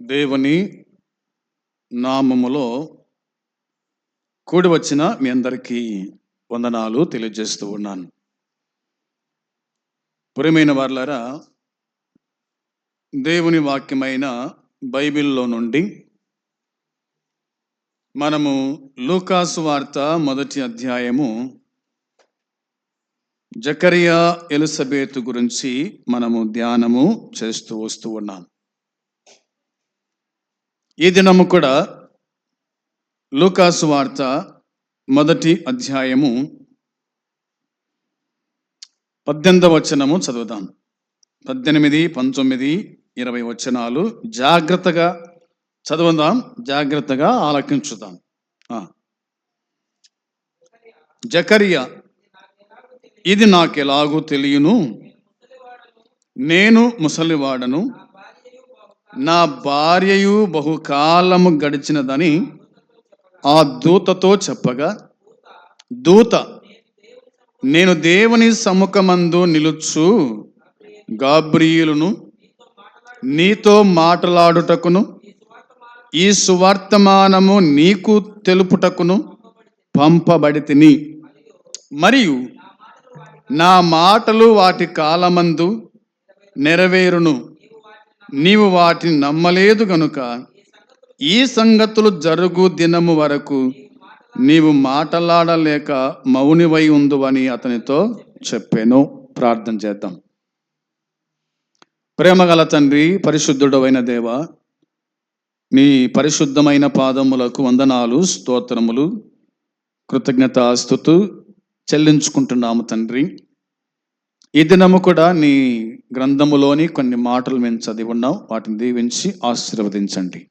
దేవుని నామములో కూడి వచ్చిన మీ అందరికీ వందనాలు తెలియజేస్తూ ఉన్నాను. ప్రియమైన వార్లారా దేవుని వాక్యమైన బైబిల్లో నుండి మనము లూకాసు వార్త మొదటి అధ్యాయము జకరియా ఎలిజబెత్ గురించి మనము ధ్యానము చేస్తూ వస్తూ ఉన్నాం. ఈ దినము కూడా లూకాసు వార్త మొదటి అధ్యాయము పద్దెనిమిదవ వచనము చదువుదాం. పద్దెనిమిది పంతొమ్మిది ఇరవై వచనాలు జాగ్రత్తగా చదువుదాం జాగ్రత్తగా ఆలకించుదాం. జకరియా ఇది నాకెలాగూ తెలియను? నేను ముసలివాడను నా భార్యయు బహుకాలము గడిచినదని ఆ దూతతో చెప్పగా దూత నేను దేవుని సముఖమందు నిలుచు గాబ్రియులను నీతో మాట్లాడుటకును ఈ సువర్తమానము నీకు తెలుపుటకును పంపబడి తిని మరియు నా మాటలు వాటి కాలమందు నెరవేరును. నీవు వాటిని నమ్మలేదు గనుక ఈ సంగతులు జరుగు దినము వరకు నీవు మాటలాడలేక మౌనివై ఉందువని అతనితో చెప్పాను. ప్రార్థన చేద్దాం. ప్రేమగల తండ్రి పరిశుద్ధుడవైన దేవ నీ పరిశుద్ధమైన పాదములకు వందనాలు స్తోత్రములు కృతజ్ఞతాస్థుతు చెల్లించుకుంటున్నాము తండ్రి. ఈ దినము కూడా నీ గ్రంథములోని కొన్ని మాటలు మేము చదివి ఉన్నాం. వాటిని దీవించి ఆశీర్వదించండి.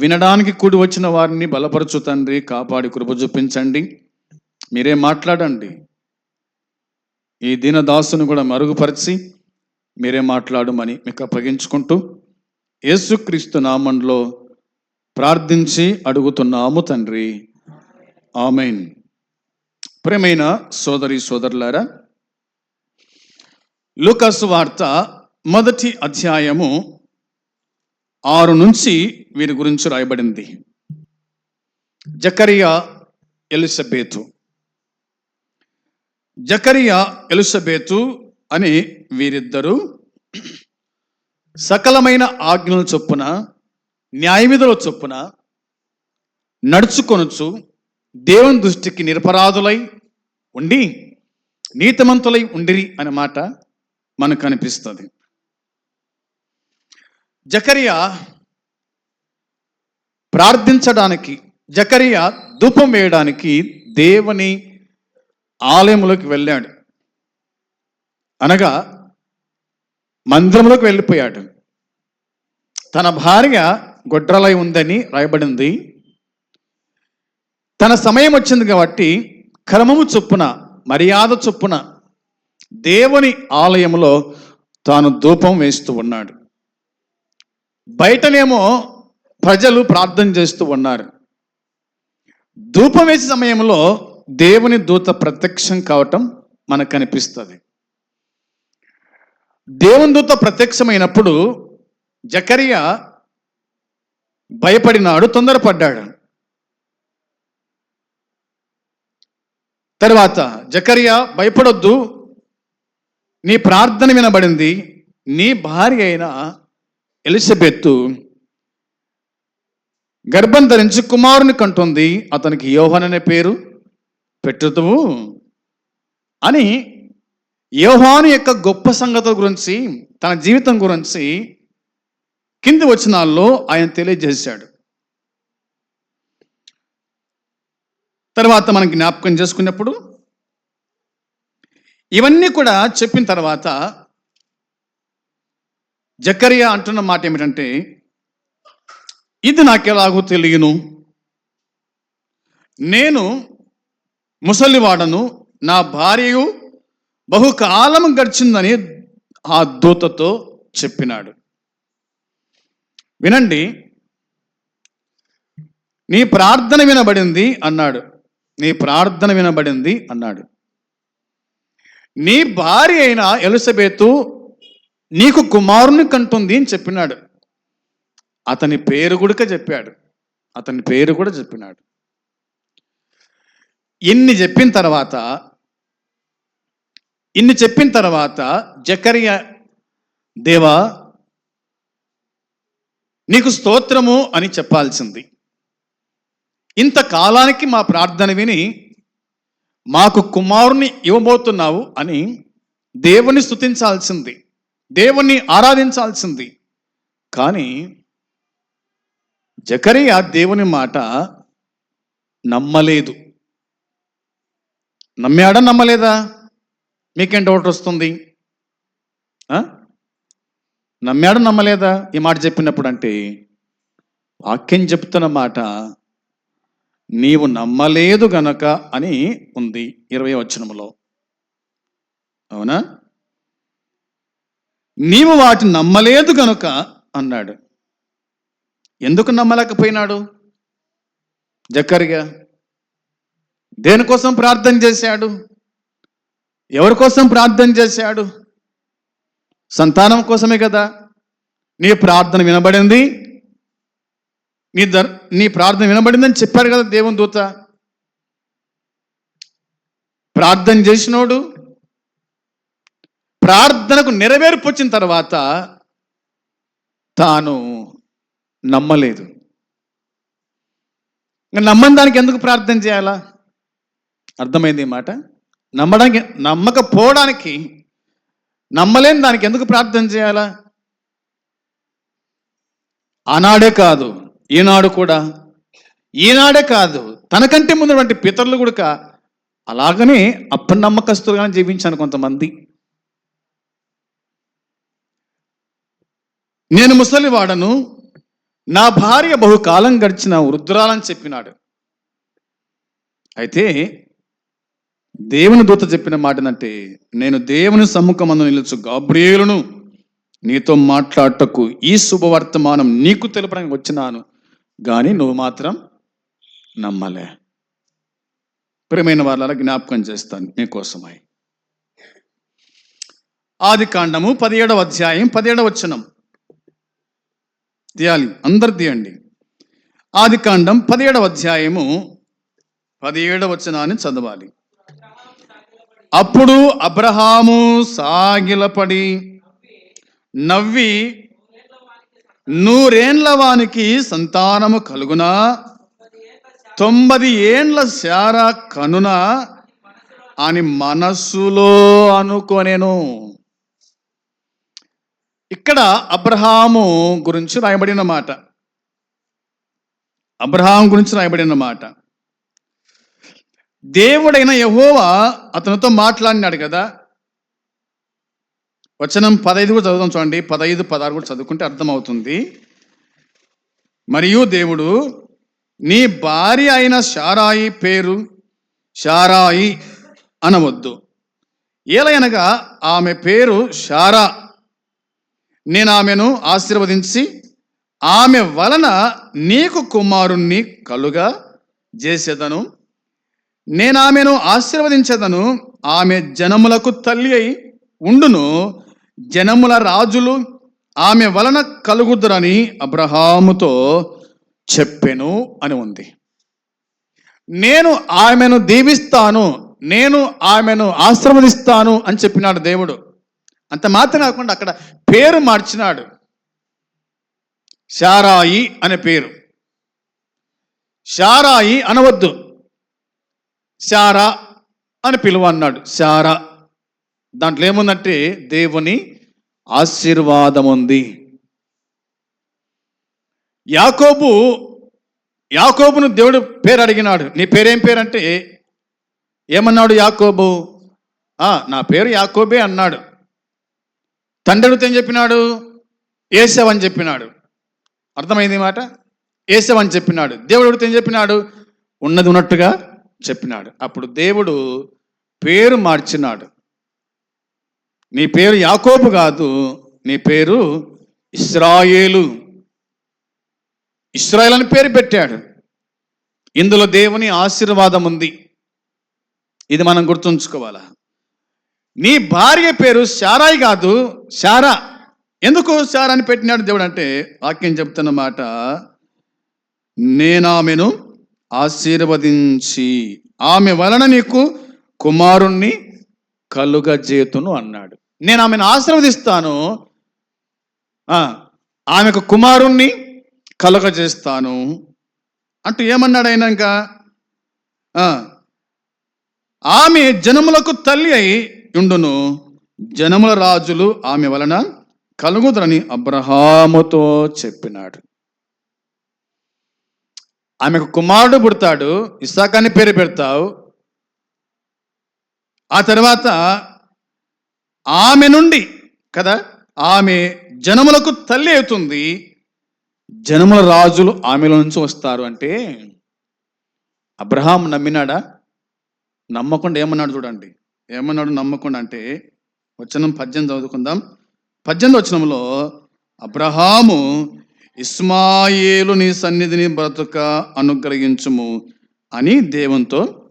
వినడానికి కూడి వచ్చిన వారిని బలపరచు తండ్రి కాపాడి కృప చూపించండి. మీరే మాట్లాడండి. ఈ దీనదాసును కూడా మరుగుపరిచి మీరే మాట్లాడమని మీకు అప్పగించుకుంటూ యేసుక్రీస్తు నామంలో ప్రార్థించి అడుగుతున్నాము తండ్రి. ఆమెన్. ప్రేమైన సోదరి సోదరులారా లూకాసు వార్త మొదటి అధ్యాయము ఆరు నుంచి వీరి గురించి రాయబడింది. జకరియా ఎలిసబేతు జకరియా ఎలిసబేతు అని వీరిద్దరూ సకలమైన ఆజ్ఞల చొప్పున న్యాయవిధుల చొప్పున నడుచుకొనొచ్చు దేవుని దృష్టికి నిరపరాధులై ఉండి నీతిమంతులై ఉండిరి అనే మాట మనకు కనిపిస్తుంది జకరియా ప్రార్థించడానికి జకరియా ధూపం వేయడానికి దేవుని ఆలయంలోకి వెళ్ళాడు. అనగా మందిరంలోకి వెళ్ళిపోయాడు. తన భార్య గొడ్రలై ఉందని రాయబడింది. తన సమయం వచ్చింది కాబట్టి క్రమము చొప్పున మర్యాద చొప్పున దేవుని ఆలయంలో తాను ధూపం వేస్తూ ఉన్నాడు. బయటనేమో ప్రజలు ప్రార్థన చేస్తూ ఉన్నారు. ధూపం వేసే సమయంలో దేవుని దూత ప్రత్యక్షం కావటం మనకు కనిపిస్తుంది. దేవుని దూత ప్రత్యక్షమైనప్పుడు జకరియా భయపడినాడు తొందరపడ్డాడు. తర్వాత జకరియా భయపడొద్దు నీ ప్రార్థన వినబడింది. నీ భార్య అయిన ఎలిజబెత్తు గర్భం ధరించి కుమారుని కంటుంది. అతనికి యోహన్ అనే పేరు పెట్టుదువు అని యోహాను యొక్క గొప్ప సంగతుల గురించి తన జీవితం గురించి కింది వచనాల్లో ఆయన తెలియజేశాడు. తర్వాత మనం జ్ఞాపకం చేసుకున్నప్పుడు ఇవన్నీ కూడా చెప్పిన తర్వాత జకరియా అంటున్న మాట ఏమిటంటే ఇది నాకెలాగో తెలియను. నేను ముసలివాడను నా భార్యయు బహుకాలం గడిచిందని ఆ దూతతో చెప్పినాడు. వినండి నీ ప్రార్థన వినబడింది అన్నాడు. నీ ప్రార్థన వినబడింది అన్నాడు. నీ భార్య అయిన ఎలిజబెతు నీకు కుమారుని కంటుంది అని చెప్పినాడు. అతని పేరు కూడా చెప్పాడు. అతని పేరు కూడా చెప్పినాడు. ఇన్ని చెప్పిన తర్వాత ఇన్ని చెప్పిన తర్వాత జకరియ దేవా నీకు స్తోత్రము అని చెప్పాల్సింది. ఇంతకాలానికి మా ప్రార్థన విని మాకు కుమారుని ఇవ్వబోతున్నావు అని దేవుని స్తుతించాల్సింది దేవుణ్ణి ఆరాధించాల్సింది. కానీ జకరియా దేవుని మాట నమ్మలేదు. నమ్మాడా నమ్మలేదా? మీకేం డౌట్ వస్తుంది? నమ్మాడా నమ్మలేదా? ఈ మాట చెప్పినప్పుడు అంటే వాక్యం చెప్తున్న మాట నీవు నమ్మలేదు గనక అని ఉంది ఇరవై వచనములో. అవునా? నీవు వాటిని నమ్మలేదు గనుక అన్నాడు. ఎందుకు నమ్మలేకపోయినాడు? జక్కరిగా. దేనికోసం ప్రార్థన చేశాడు? ఎవరి కోసం ప్రార్థన చేశాడు? సంతానం కోసమే కదా. నీ ప్రార్థన వినబడింది. నీ దర్ నీ ప్రార్థన వినబడిందని చెప్పారు కదా దేవుని దూత. ప్రార్థన చేసినోడు ప్రార్థనకు నెరవేర్పు వచ్చిన తర్వాత తాను నమ్మలేదు. నమ్మని దానికి ఎందుకు ప్రార్థన చేయాలా? అర్థమైంది ఈ మాట? నమ్మడానికి నమ్మకపోవడానికి నమ్మలేని దానికి ఎందుకు ప్రార్థన చేయాలా? ఆనాడే కాదు. ఈనాడు కూడా ఈనాడే కాదు తనకంటే ముందున్నటువంటి పితరులు కూడా అలాగనే అప్పనమ్మకస్తులుగానే జీవించాను కొంతమంది. నేను ముసలివాడను నా భార్య బహుకాలం గడిచిన వృద్ధురాలని చెప్పినాడు. అయితే దేవుని దూత చెప్పిన మాట ఏంటంటే నేను దేవుని సమ్ముఖమందు నిలుచు గాబ్రియేలును నీతో మాట్లాడటకు ఈ శుభవర్తమానం నీకు తెలపడానికి వచ్చినాను. కానీ నువ్వు మాత్రం నమ్మలే. ప్రియమైన వాళ్ళ జ్ఞాపకం చేస్తాను మీకోసమై ఆది కాండము పదిహేడవ అధ్యాయం పదిహేడవ వచనం. తీయాలి అందరు తీయండి ఆది కాండం పదిహేడవ అధ్యాయము పదిహేడవ వచనాన్ని చదవాలి. అప్పుడు అబ్రహాము సాగిలపడి నవ్వి నూరేండ్ల వానికి సంతానము కలుగునా? తొంభది ఏండ్ల శార కనున? అని మనస్సులో అనుకోనేను. ఇక్కడ అబ్రహాము గురించి రాయబడిన మాట. అబ్రహాం గురించి రాయబడిన మాట. దేవుడైన యహోవా అతనితో మాట్లాడినాడు కదా. వచనం పదైదు కూడా చదువుదాం చూడండి. పదైదు పదహారు కూడా చదువుకుంటే అర్థమవుతుంది. మరియు దేవుడు నీ భార్య అయిన షారాయి పేరు షారాయి అనవద్దు. ఏలయనగా ఆమె పేరు షారా. నేను ఆమెను ఆశీర్వదించి ఆమె వలన నీకు కుమారుణ్ణి కలుగా చేసేదను. నేను ఆమెను ఆశీర్వదించేదను ఆమె జనములకు తల్లి అయి ఉండును. జనముల రాజులు ఆమె వలన కలుగుదురని అబ్రహాముతో చెప్పెను అని ఉంది. నేను ఆమెను దీవిస్తాను నేను ఆమెను ఆశ్రవదిస్తాను అని చెప్పినాడు దేవుడు. అంత మాత్రం కాకుండా అక్కడ పేరు మార్చినాడు. శారాయి అనే పేరు. శారాయి అనవద్దు. శారా అని పిలువ అన్నాడు శారా దాంట్లో ఏముందంటే దేవుని ఆశీర్వాదం ఉంది యాకోబు యాకోబును దేవుడు పేరు అడిగినాడు. నీ పేరేం పేరు అంటే ఏమన్నాడు యాకోబు? నా పేరు యాకోబే అన్నాడు. తండ్రి ఏం చెప్పినాడు? ఏసవ్ అని చెప్పినాడు. అర్థమైంది మాట? ఏసవ్ అని చెప్పినాడు. దేవుడు అడిగితే ఏం చెప్పినాడు? ఉన్నది ఉన్నట్టుగా చెప్పినాడు. అప్పుడు దేవుడు పేరు మార్చినాడు. నీ పేరు యాకోబు కాదు నీ పేరు ఇస్రాయేలు. ఇస్రాయేల్ అని పేరు పెట్టాడు. ఇందులో దేవుని ఆశీర్వాదం ఉంది. ఇది మనం గుర్తుంచుకోవాలా? నీ భార్య పేరు శారాయి కాదు శారా. ఎందుకు అని పెట్టినాడు దేవుడు అంటే వాక్యం చెప్తున్న మాట నేనామెను ఆశీర్వదించి ఆమె వలన నీకు కుమారుణ్ణి కలుగజేతును అన్నాడు. నేను ఆమెను ఆశీర్వదిస్తాను. ఆమెకు కుమారుణ్ణి కలుగజేస్తాను. అంటూ ఏమన్నాడు ఆయన ఇంకా? ఆమె జనములకు తల్లి అయి ఉండును. జనముల రాజులు ఆమె వలన కలుగుదరని అబ్రహాముతో చెప్పినాడు. ఆమెకు కుమారుడు పుడతాడు ఇసాకాని పేరు పెడతావు. ఆ తర్వాత ఆమె నుండి కదా? ఆమె జనములకు తల్లి అవుతుంది. జనముల రాజులు ఆమెలో నుంచి వస్తారు అంటే అబ్రహాం నమ్మినాడా? నమ్మకుండా ఏమన్నాడు చూడండి. ఏమన్నాడు నమ్మకుండా అంటే వచనం పద్దెనిమిది చదువుకుందాం. పద్దెనిమిది వచనంలో అబ్రహాము ఇస్మాయేలు నీ సన్నిధిని బ్రతుక అనుగ్రహించుము అని దేవునితో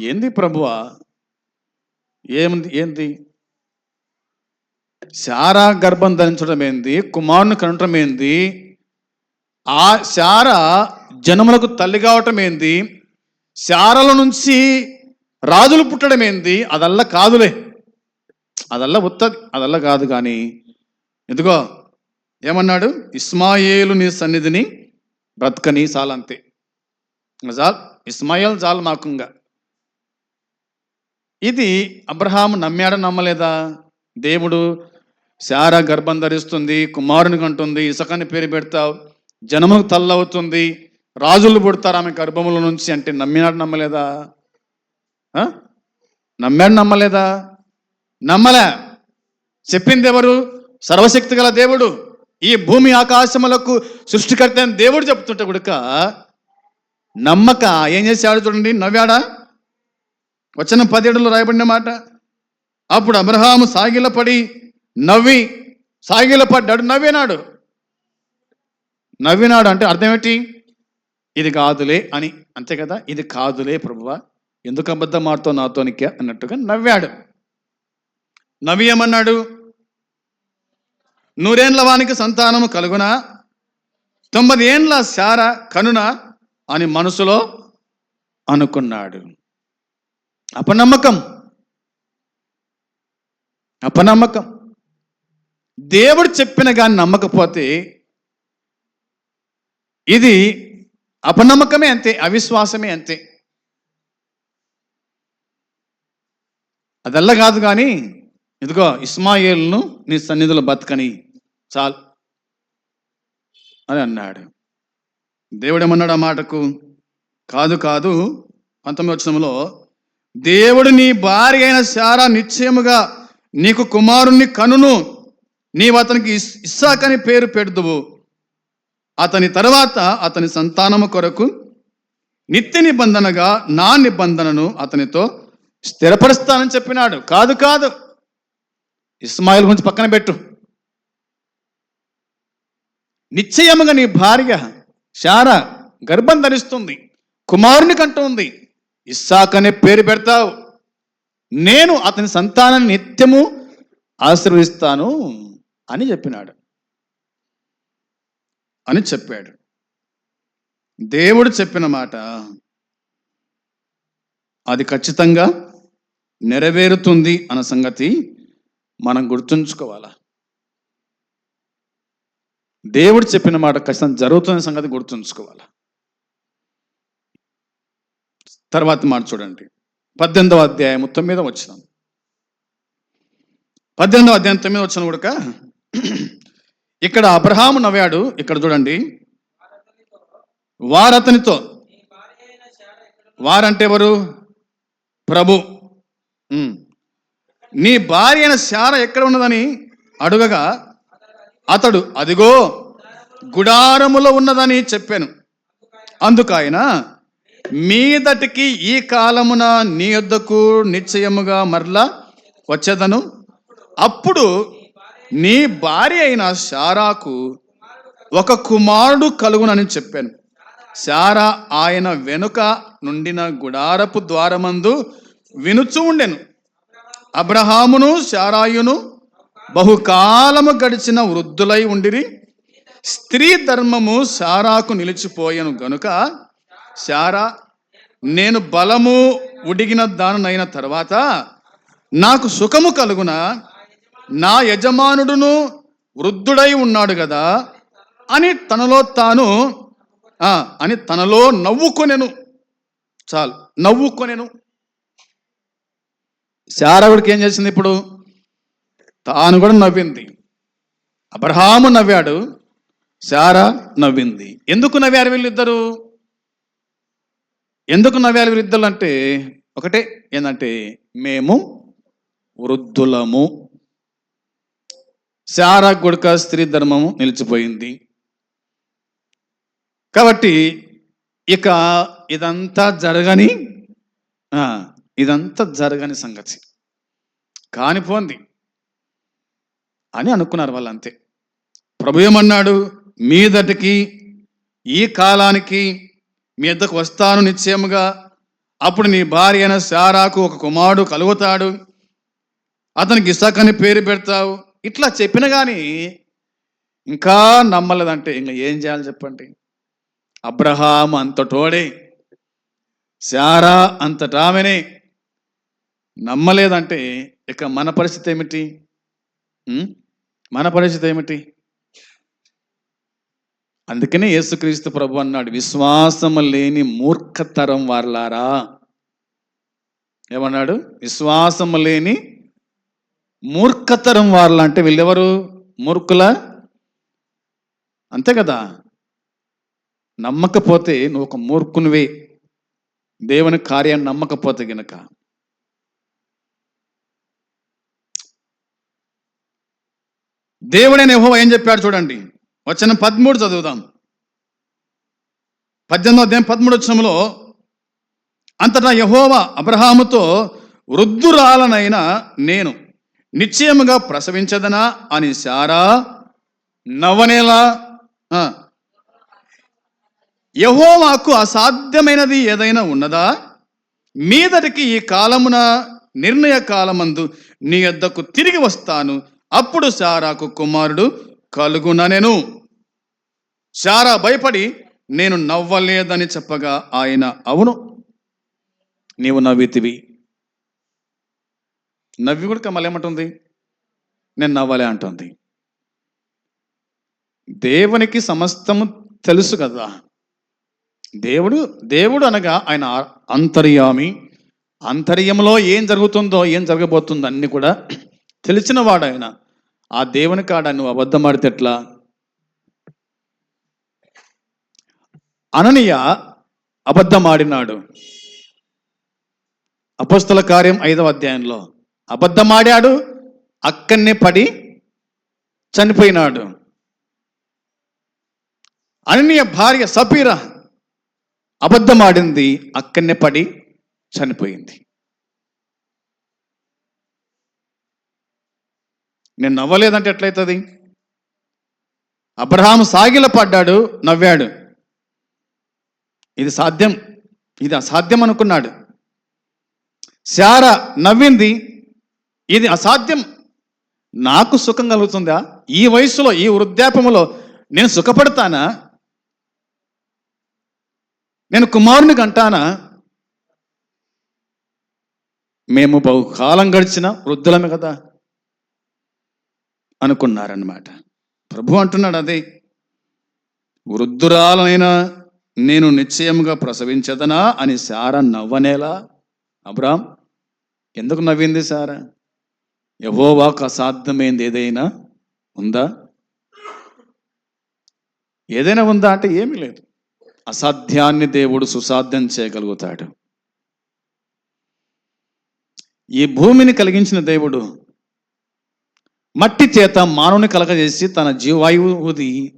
ఏంది ప్రభువా? ఏముంది? ఏంది? శారా గర్భం ధరించడం ఏంది? కుమారుని కనటం ఏంది? ఆ శార జనములకు తల్లి కావటం ఏంది? శారల నుంచి రాజులు పుట్టడం ఏంది? అదల్లా కాదులే. అదల్లా ఉత్తది అదల్లా కాదు కానీ. ఎందుకో? ఏమన్నాడు? ఇస్మాయేలు నీ సన్నిధిని బ్రతకని చాలంతే ఇంకా చాలు ఇస్మాయిల్ చాలు మాకుంగా ఇది అబ్రహాం నమ్మాడా నమ్మలేదా? దేవుడు శార గర్భం ధరిస్తుంది కుమారుని కంటుంది ఇసకని పేరు పెడతావు జనముకు తల్లవుతుంది రాజులు పుడతారు ఆమె గర్భముల నుంచి అంటే నమ్మినాడు నమ్మలేదా? నమ్మాడు నమ్మలేదా? నమ్మలే. చెప్పింది ఎవరు? సర్వశక్తి గల దేవుడు. ఈ భూమి ఆకాశములకు సృష్టికర్త అని దేవుడు చెప్తుంటే కొడుక నమ్మక ఏం చేశాడు చూడండి నవ్వాడా? వచ్చిన పదిహేడులో రాయబడిన మాట. అప్పుడు అబ్రహాము సాగిలపడి నవ్వి సాగిలపడ్డాడు నవ్వినాడు. నవ్వినాడు అంటే అర్థం ఏంటి? ఇది కాదులే అని. అంతే కదా? ఇది కాదులే ప్రభువా. ఎందుకు అబద్ధం మాడుతో నాతోనికే అన్నట్టుగా నవ్వాడు. నవ్వి ఏమన్నాడు నూరేండ్ల వానికి సంతానము కలుగునా? తొమ్మిది ఏండ్ల శార కనున? అని మనసులో అనుకున్నాడు. అపనమ్మకం. అపనమ్మకం. దేవుడు చెప్పిన కానీ నమ్మకపోతే ఇది అపనమ్మకమే అంతే అవిశ్వాసమే అంతే. అదల్లా కాదు కానీ ఇదిగో ఇస్మాయిల్ను నీ సన్నిధిలో బతకని చాలు అని అన్నాడు. దేవుడేమన్నాడు ఆ మాటకు? కాదు కాదు. పంతొమ్మిది వచనంలో దేవుడు నీ భార్య అయిన శారా నిశ్చయముగా నీకు కుమారుణ్ణి కనును. నీవు అతనికి ఇస్సాకని పేరు పెడుదువు. అతని తర్వాత అతని సంతానము కొరకు నిత్య నిబంధనగా నా నిబంధనను అతనితో స్థిరపరుస్తానని చెప్పినాడు. కాదు కాదు. ఇస్మాయిల్ గురించి పక్కన పెట్టు. నిశ్చయముగా నీ భార్య శార గర్భం ధరిస్తుంది. కుమారుని ఉంది. ఇస్సాక్ అనే పేరు పెడతావు. నేను అతని సంతానాన్ని నిత్యము ఆశీర్వదిస్తాను అని చెప్పినాడు. అని చెప్పాడు. దేవుడు చెప్పిన మాట అది ఖచ్చితంగా నెరవేరుతుంది అన్న సంగతి మనం గుర్తుంచుకోవాలా? దేవుడు చెప్పిన మాట ఖచ్చితంగా జరుగుతున్న సంగతి గుర్తుంచుకోవాలా? తర్వాత మాట చూడండి. పద్దెనిమిదవ అధ్యాయం తొమ్మిదవ వచ్చిన పద్దెనిమిదవ అధ్యాయం తొమ్మిదవ వచ్చిన కూడా ఇక్కడ అబ్రహాము నవ్వాడు ఇక్కడ చూడండి. వారతనితో వారంటే ఎవరు? ప్రభు. నీ భార్య అయిన శార ఎక్కడ ఉన్నదని అడుగగా అతడు అదిగో గుడారములో ఉన్నదని చెప్పాను. అందుకు ఆయన మీదటికి ఈ కాలమున నీ యొద్దకు నిశ్చయముగా మరలా వచ్చేదను. అప్పుడు నీ భార్య అయిన శారాకు ఒక కుమారుడు కలుగునని చెప్పాను. శారా ఆయన వెనుక నుండిన గుడారపు ద్వారమందు వినుచు ఉండెను. అబ్రహామును శారాయును బహుకాలము గడిచిన వృద్ధులై ఉండిరి. స్త్రీ ధర్మము శారాకు నిలిచిపోయెను గనుక శారా నేను బలము ఉడిగిన దానునైన తర్వాత నాకు సుఖము కలుగున? నా యజమానుడును వృద్ధుడై ఉన్నాడు కదా అని తనలో తాను అని తనలో నవ్వుకొనెను. చాలు నవ్వుకొనెను. శారవుడికి ఏం చేసింది ఇప్పుడు? తాను కూడా నవ్వింది. అబ్రహాము నవ్వాడు శారా నవ్వింది. ఎందుకు నవ్వారు వీళ్ళిద్దరూ? ఎందుకు నవ్యాల వృద్ధులు అంటే ఒకటే ఏంటంటే మేము వృద్ధులము. శారా గుడక స్త్రీ ధర్మము నిలిచిపోయింది. కాబట్టి ఇక ఇదంతా జరగని ఇదంతా జరగని సంగతి. కానిపోంది అని అనుకున్నారు వాళ్ళు అంతే ప్రభు ఏమన్నాడు? మీదటికి ఈ కాలానికి మీ ఇద్దకు వస్తాను నిశ్చయముగా. అప్పుడు నీ భార్య అయిన శారాకు ఒక కుమారుడు కలుగుతాడు. అతనికి ఇసాక్ అని పేరు పెడతావు. ఇట్లా చెప్పిన కానీ ఇంకా నమ్మలేదంటే ఇంకా ఏం చేయాలి చెప్పండి. అబ్రహాం అంతటోడే. శారా అంతటామెనే. నమ్మలేదంటే ఇక మన పరిస్థితి ఏమిటి? మన పరిస్థితి ఏమిటి? అందుకనే యేసుక్రీస్తు ప్రభు అన్నాడు విశ్వాసము లేని మూర్ఖతరం వారలారా. ఏమన్నాడు? విశ్వాసము లేని మూర్ఖతరం వారలా. అంటే వీళ్ళెవరు? మూర్ఖుల? అంతే కదా? నమ్మకపోతే నువ్వు ఒక మూర్ఖునివే. దేవుని కార్యాన్ని నమ్మకపోతే గనక. దేవుడైన ఏం చెప్పాడు చూడండి? వచ్చిన పదమూడు చదువుదాం. పద్దెనిమిది అధ్యాయం పదమూడు వచ్చంలో అంతటా యహోవ అబ్రహాముతో వృద్ధురాలనైన నేను నిశ్చయముగా ప్రసవించదనా అని శారా నవ్వనేలా? యహోవాకు అసాధ్యమైనది ఏదైనా ఉన్నదా? మీదటికి ఈ కాలమున నిర్ణయ కాలమందు నీ యొద్దకు తిరిగి వస్తాను. అప్పుడు సారాకు కుమారుడు కలుగుననెను శారా భయపడి నేను నవ్వలేదని చెప్పగా ఆయన అవును. నీవు నవ్వితివి. నవ్వి కూడా మళ్ళీ ఏమంటుంది నేను నవ్వలే అంటుంది. దేవునికి సమస్తము తెలుసు కదా. దేవుడు దేవుడు అనగా ఆయన అంతర్యామి. అంతర్యంలో ఏం జరుగుతుందో ఏం జరగబోతుందో అన్ని కూడా తెలిసిన వాడు ఆయన. ఆ దేవుని కాడ నువ్వు అబద్ధం ఆడితే ఎట్లా అననీయ అబద్ధమాడినాడు. అపస్తుల కార్యం ఐదవ అధ్యాయంలో అబద్ధమాడాడు అక్కడనే పడి చనిపోయినాడు. అననీయ భార్య సపీర అబద్ధమాడింది అక్కడనే పడి చనిపోయింది. నేను నవ్వలేదంటే ఎట్లయితుంది? అబ్రహాము సాగిల పడ్డాడు నవ్వాడు. ఇది సాధ్యం. ఇది అసాధ్యం అనుకున్నాడు. శార నవ్వింది ఇది అసాధ్యం. నాకు సుఖం కలుగుతుందా? ఈ వయసులో ఈ వృద్ధాపములో నేను సుఖపడతానా? నేను కుమారుని కంటానా? మేము బహుకాలం గడిచిన వృద్ధులమే కదా. అనుకున్నారన్నమాట. ప్రభు అంటున్నాడు అదే వృద్ధురాలైన నేను నిశ్చయముగా ప్రసవించదనా అని సారా నవ్వనేలా అబ్రామ్ ఎందుకు నవ్వింది సారా యహోవాకు అసాధ్యమైంది ఏదైనా ఉందా? ఏదైనా ఉందా అంటే ఏమీ లేదు. అసాధ్యాన్ని దేవుడు సుసాధ్యం చేయగలుగుతాడు. ఈ భూమిని కలిగించిన దేవుడు మట్టి చేత మానవుని కలగజేసి తన జీవాయువుది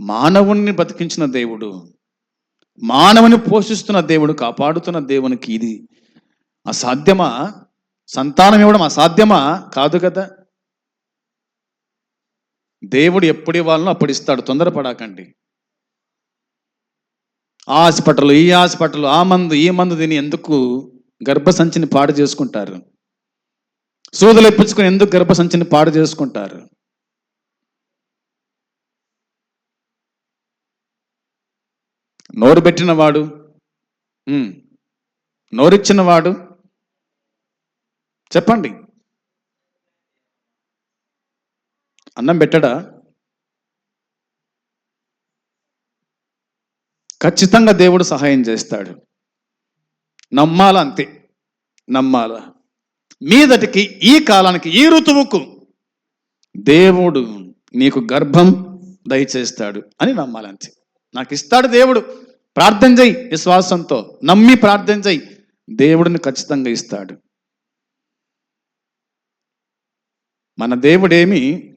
మానవుణ్ణి బతికించిన దేవుడు. మానవుని పోషిస్తున్న దేవుడు కాపాడుతున్న దేవునికి ఇది అసాధ్యమా? సంతానం ఇవ్వడం అసాధ్యమా? కాదు కదా. దేవుడు ఎప్పుడు ఇవ్వాలనో అప్పుడు ఇస్తాడు. తొందరపడాకండి. ఆ హాస్పిటల్ ఈ హాస్పిటల్ ఆ మందు ఈ మందు తిని ఎందుకు గర్భసంచిని పాడు చేసుకుంటారు? సూదులు ఇప్పించుకుని ఎందుకు గర్భసంచిని పాడు చేసుకుంటారు? నోరు పెట్టినవాడు నోరిచ్చినవాడు చెప్పండి. అన్నం పెట్టడా? ఖచ్చితంగా దేవుడు సహాయం చేస్తాడు. నమ్మాల అంతే నమ్మాల. మీదటికి ఈ కాలానికి ఈ ఋతువుకు దేవుడు నీకు గర్భం దయచేస్తాడు అని నమ్మాలంతే నాకు ఇస్తాడు దేవుడు. ప్రార్థన చేయి విశ్వాసంతో. నమ్మి ప్రార్థన చేయి. దేవుడిని ఖచ్చితంగా ఇస్తాడు. మన దేవుడేమి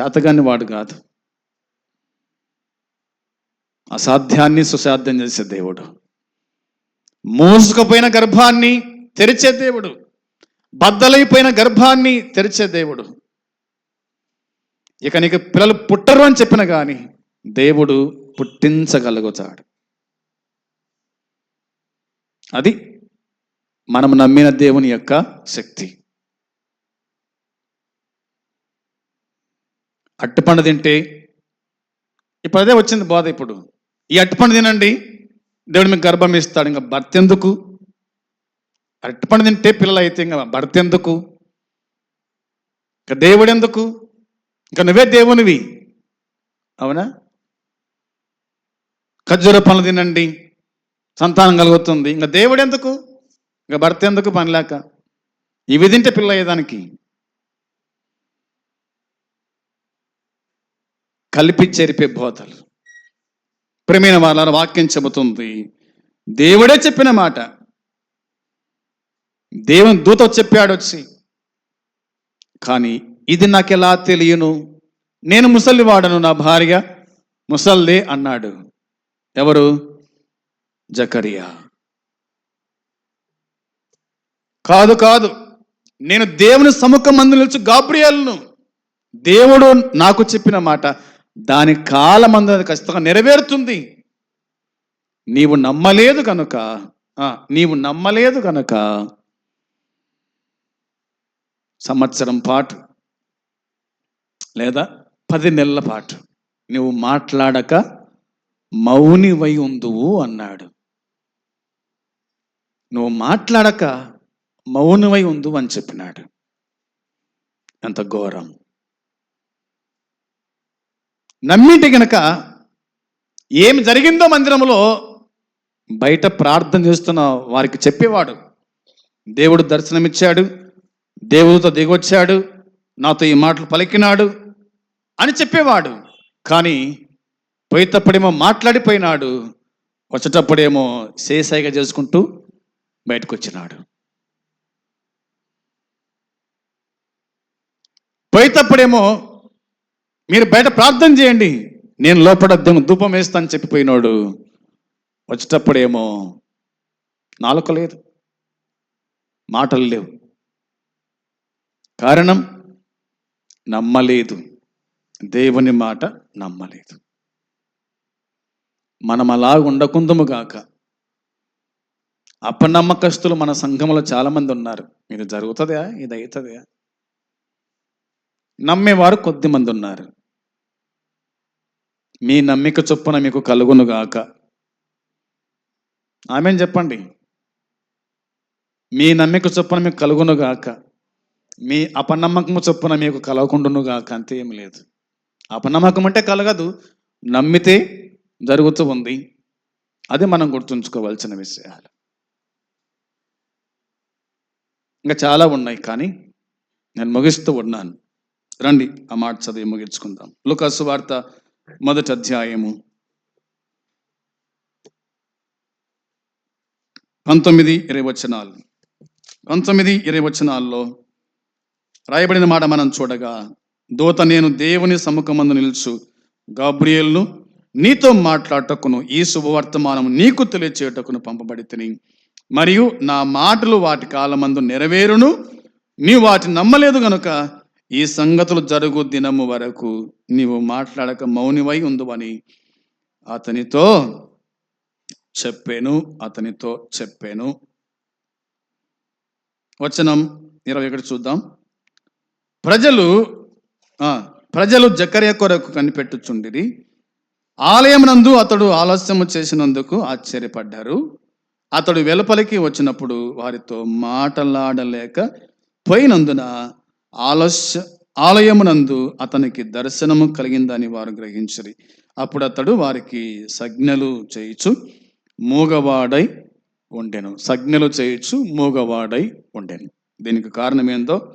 చేతగాని వాడు కాదు. అసాధ్యాన్ని సుసాధ్యం చేసే దేవుడు. మూసుకుపోయిన గర్భాన్ని తెరిచే దేవుడు. బద్దలైపోయిన గర్భాన్ని తెరిచే దేవుడు. ఇక నీకు పిల్లలు పుట్టరు అని చెప్పిన కానీ దేవుడు పుట్టించగలుగుతాడు. అది మనం నమ్మిన దేవుని యొక్క శక్తి. అట్టుపండు తింటే ఇప్పుడు అదే వచ్చింది బోధ ఇప్పుడు. ఈ అట్టుపండు తినండి దేవుడు మీకు గర్భం ఇస్తాడు. ఇంకా భర్త ఎందుకు? అరటిపండు తింటే పిల్లలు అయితే ఇంకా భర్త ఎందుకు ఇంకా దేవుడు ఎందుకు ఇంకా నువ్వే దేవునివి. అవునా? ఖర్జూర పనులు తినండి సంతానం కలుగుతుంది. ఇంకా దేవుడు ఎందుకు ఇంకా భర్త ఎందుకు పని లేక? ఇవి తింటే పిల్ల అయ్యేదానికి కలిపి చెరిపే బోధలు. ప్రేమైన వాళ్ళ వాక్యం చెబుతుంది. దేవుడే చెప్పిన మాట. దేవుని దూత చెప్పాడు వచ్చి కానీ ఇది నాకు ఎలా తెలియను? నేను ముసలి వాడను నా భార్య ముసల్దే అన్నాడు. ఎవరు? జకరియా. కాదు కాదు. నేను దేవుని సముఖం మందు నిలిచి గాబ్రియాలను. దేవుడు నాకు చెప్పిన మాట దాని కాలం అది ఖచ్చితంగా నెరవేరుతుంది. నీవు నమ్మలేదు కనుక నీవు నమ్మలేదు కనుక సంవత్సరం పాటు లేదా పది నెలల పాటు. నువ్వు మాట్లాడక మౌనివై ఉందువు అన్నాడు. నువ్వు మాట్లాడక మౌనమై ఉందు అని చెప్పినాడు. ఎంత ఘోరం. నమ్మింటి గనక ఏమి జరిగిందో మందిరంలో బయట ప్రార్థన చేస్తున్న వారికి చెప్పేవాడు. దేవుడు దర్శనమిచ్చాడు. దేవుడితో దిగొచ్చాడు నాతో ఈ మాటలు పలికినాడు అని చెప్పేవాడు. కానీ పోయేటప్పుడేమో మాట్లాడిపోయినాడు వచ్చేటప్పుడేమో సేసాయిగా చేసుకుంటూ బయటకు వచ్చినాడు పోయేటప్పుడేమో మీరు బయట ప్రార్థన చేయండి నేను లోపల ధూపం వేస్తాను చెప్పిపోయినాడు. వచ్చేటప్పుడేమో నాలుక లేదు మాటలు లేవు. కారణం నమ్మలేదు. దేవుని మాట నమ్మలేదు. మనం అలా ఉండకుందము గాక. అపనమ్మకస్తులు మన సంఘంలో చాలామంది ఉన్నారు. ఇది జరుగుతుందా? ఇది అవుతుందా? నమ్మేవారు కొద్ది మంది ఉన్నారు. మీ నమ్మిక చొప్పున మీకు కలుగును గాక. ఆమెను చెప్పండి? మీ నమ్మిక చొప్పున మీకు కలుగును గాక. మీ అపనమ్మకము చొప్పున మీకు కలగకుండాను గాక అంతే ఏం లేదు. అపనమ్మకం అంటే కలగదు నమ్మితే జరుగుతూ ఉంది. అది మనం గుర్తుంచుకోవాల్సిన విషయాలు. ఇంకా చాలా ఉన్నాయి కానీ నేను ముగిస్తూ ఉన్నాను. రండి ఆ మాట చదివి ముగించుకుందాం. లుకాసు వార్త మొదటి అధ్యాయము పంతొమ్మిది ఇరవై వచనాలు. పంతొమ్మిది ఇరవై వచనాల్లో రాయబడిన మాట మనం చూడగా దూత నేను దేవుని సముఖమందు నిలుచు గాబ్రియేల్ను నీతో మాట్లాడటకును ఈ శుభవర్తమానం నీకు తెలియచేటకును పంపబడి తిని మరియు నా మాటలు వాటి కాలమందు నెరవేరును నీవు వాటిని నమ్మలేదు గనుక ఈ సంగతులు జరుగు దినము వరకు నీవు మాట్లాడక మౌనివై ఉందువని అతనితో చెప్పాను అతనితో చెప్పాను. వచనం ఇరవై ఒకటి చూద్దాం. ప్రజలు ప్రజలు జకర్య కొరకు కనిపెట్టుచుండిరి. ఆలయమునందు అతడు ఆలస్యము చేసినందుకు ఆశ్చర్యపడ్డారు. అతడు వెలుపలికి వచ్చినప్పుడు వారితో మాటలాడలేక పోయినందున ఆలస్య ఆలయమునందు అతనికి దర్శనము కలిగిందని వారు గ్రహించరి. అప్పుడు అతడు వారికి సజ్ఞలు చేయిచు మూగవాడై ఉండెను. సజ్ఞలు చేయిచు మూగవాడై ఉండెను. దీనికి కారణం ఏందో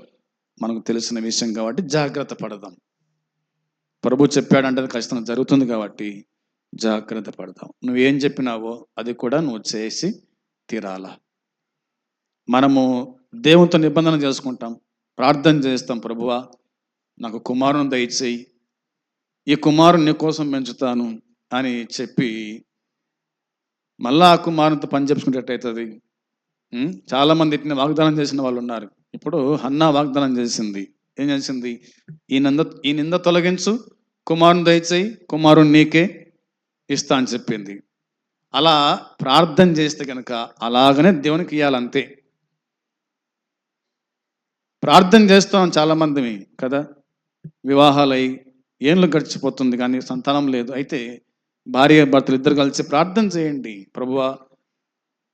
మనకు తెలిసిన విషయం కాబట్టి జాగ్రత్త పడదాం. ప్రభు చెప్పాడంటే అది ఖచ్చితంగా జరుగుతుంది కాబట్టి జాగ్రత్త పడదాం. నువ్వేం చెప్పినావో అది కూడా నువ్వు చేసి తీరాలా? మనము దేవునితో నిబంధన చేసుకుంటాం. ప్రార్థన చేస్తాం ప్రభువా నాకు కుమారుని దయచేయి. ఈ కుమారుని నీ కోసం పెంచుతాను అని చెప్పి మళ్ళా ఆ కుమారునితో పని చేసుకునేటట్టు అవుతుంది. చాలామంది ఇట్ని వాగ్దానం చేసిన వాళ్ళు ఉన్నారు. ఇప్పుడు హన్నా వాగ్దానం చేసింది. ఏం చేసింది? ఈ నింద ఈ నింద తొలగించు కుమారుని దయచేయి కుమారుని నీకే ఇస్తా అని చెప్పింది. అలా ప్రార్థన చేస్తే కనుక అలాగనే దేవునికి ఇవ్వాలంతే ప్రార్థన చేస్తాం చాలా మంది కదా? వివాహాలై ఏళ్ళు గడిచిపోతుంది కానీ సంతానం లేదు. అయితే భార్య భర్తలు ఇద్దరు కలిసి ప్రార్థన చేయండి. ప్రభువా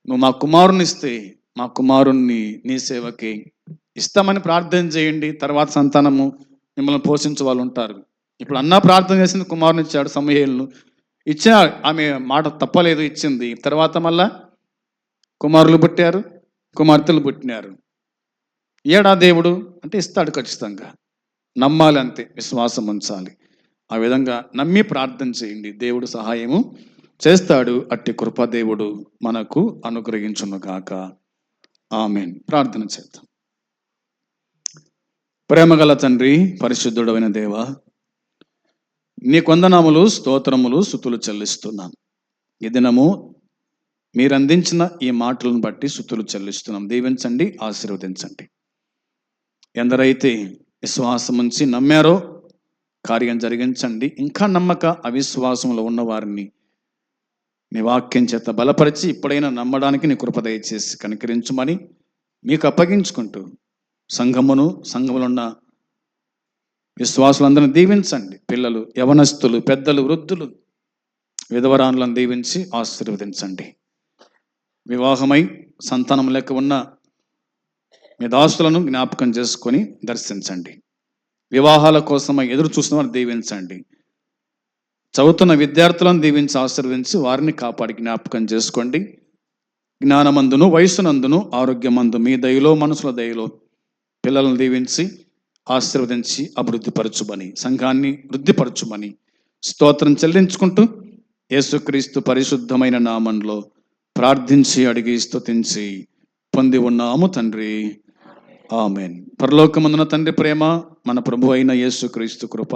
నువ్వు మా కుమారుని ఇస్తే మా కుమారుణ్ణి నీ సేవకి ఇస్తామని ప్రార్థన చేయండి. తర్వాత సంతానము మిమ్మల్ని పోషించే వాళ్ళు ఉంటారు. ఇప్పుడు అన్న ప్రార్థన చేసింది కుమారుని ఇచ్చాడు సమూహేలను ఇచ్చిన ఆమె మాట తప్పలేదు ఇచ్చింది. తర్వాత మళ్ళా కుమారులు పుట్టారు కుమార్తెలు పుట్టినారు. ఏడా దేవుడు? అంటే ఇస్తాడు ఖచ్చితంగా. నమ్మాలి అంతే విశ్వాసం ఉంచాలి. ఆ విధంగా నమ్మి ప్రార్థన చేయండి. దేవుడు సహాయము చేస్తాడు. అట్టి కృప దేవుడు మనకు అనుగ్రహించును గాక ఆమెన్. ప్రార్థన చేద్దాం. ప్రేమగల తండ్రి పరిశుద్ధుడమైన దేవ నీ కొందనాములు స్తోత్రములు సుతులు చెల్లిస్తున్నాం. ఈ దినము మీరు అందించిన ఈ మాటలను బట్టి స్థుతులు చెల్లిస్తున్నాం. దీవించండి ఆశీర్వదించండి. ఎందరైతే విశ్వాసం ఉంచి నమ్మారో కార్యం జరిగించండి. ఇంకా నమ్మక అవిశ్వాసంలో ఉన్న వారిని నీ వాక్యం చేత బలపరిచి ఇప్పుడైనా నమ్మడానికి నీ కృప దయచేసి కనికరించమని మీకు అప్పగించుకుంటూ సంఘమును సంఘములో ఉన్న విశ్వాసులందరిని దీవించండి. పిల్లలు యవనస్తులు పెద్దలు వృద్ధులు విధవరాన్లను దీవించి ఆశీర్వదించండి. వివాహమై సంతానం లెక్క ఉన్న మీ దాసులను జ్ఞాపకం చేసుకొని దర్శించండి. వివాహాల కోసమై ఎదురు చూసిన వారిని దీవించండి. చదువుతున్న విద్యార్థులను దీవించి ఆశీర్వదించి వారిని కాపాడి జ్ఞాపకం చేసుకోండి. జ్ఞానమందును వయసునందును ఆరోగ్యమందు మీ దయలో మనసుల దయలో పిల్లలను దీవించి ఆశీర్వదించి అభివృద్ధిపరచుమని సంఘాన్ని వృద్ధిపరచుమని స్తోత్రం చెల్లించుకుంటూ యేసుక్రీస్తు పరిశుద్ధమైన నామంలో ప్రార్థించి అడిగి స్తుతించి పొంది ఉన్నాము తండ్రి. ఆమెన్. పరలోకమందున తండ్రి ప్రేమ మన ప్రభు అయిన యేసుక్రీస్తు కృప